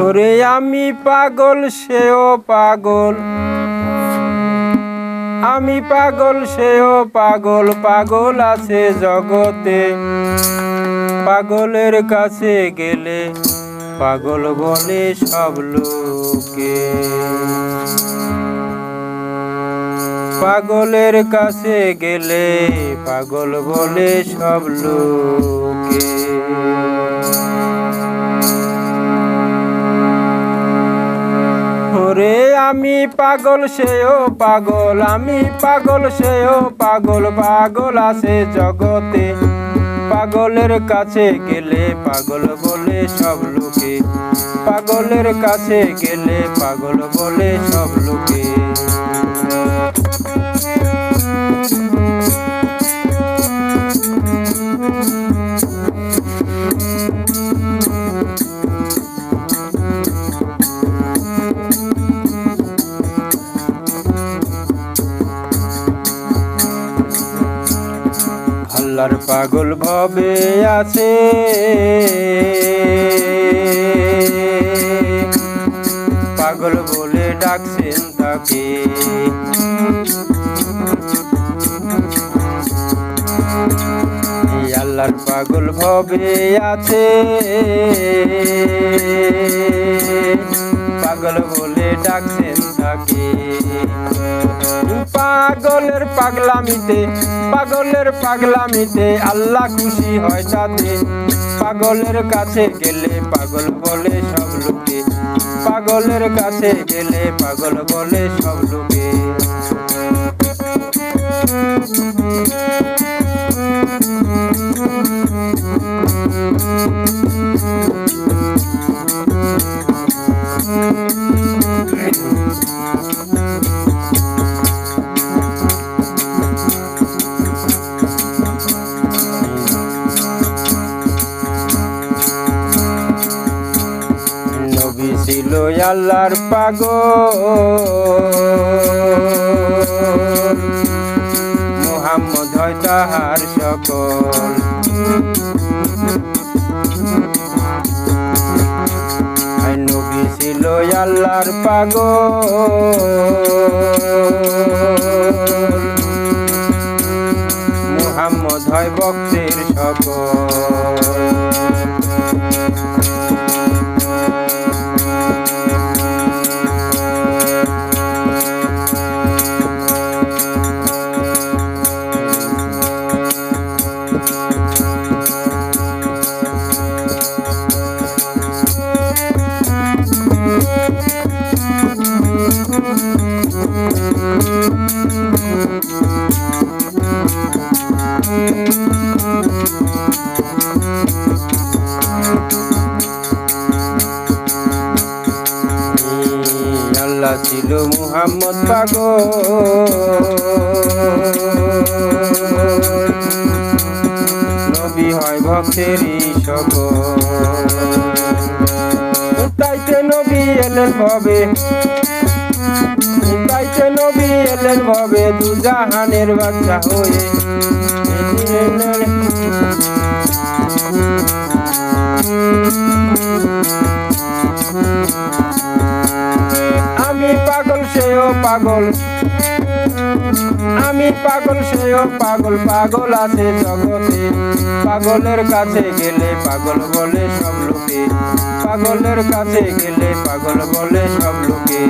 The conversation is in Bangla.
ওরে আমি পাগল, সেও পাগল। আমি পাগল, সেও পাগল পাগল আছে জগতে। পাগলের কাছে গেলে পাগল বলে সব লোকে। পাগলের কাছে গেলে পাগল বলে সব লোকে। আমি পাগল, সেও পাগল। আমি পাগল, সেও পাগল পাগল আছে জগতে। পাগলের কাছে গেলে পাগল বলে সব লোকে। পাগলের কাছে গেলে পাগল বলে সব লোকে। আল্লাহর পাগল ভবে আছে। পাগল বলে ডাকছেন তাকে। আল্লাহর পাগল ভবে আছে। পাগল বলে ডাকছেন তাকে। পাগলের পাগলামিতে পাগলের পাগলামিতে আল্লাহ খুশি হয় তাতে। পাগলের কাছে গেলে পাগল বলে সব লোকে। পাগলের কাছে গেলে পাগল বলে সব লোকে। নবী আল্লাহর পাগল। মোহাম্মদ হয় তাহার সকল। নবী ছিল আল্লাহর পাগল। মোহাম্মদ হয় ভক্তের সকল। আল্লাহ ছিল মুহাম্মদ পাগল। নবী হয় ভক্তেরই সকল। তাইতে নবী এলেন তাইতে নবী ভবে দু জাহানের বাচ্চা হয়ে। আমি পাগল, সেও পাগল। আমি পাগল, সেও পাগল পাগল আছে জগতে। পাগলের কাছে গেলে পাগল বলে সব লোকে। পাগলের কাছে গেলে পাগল বলে সব লোকে।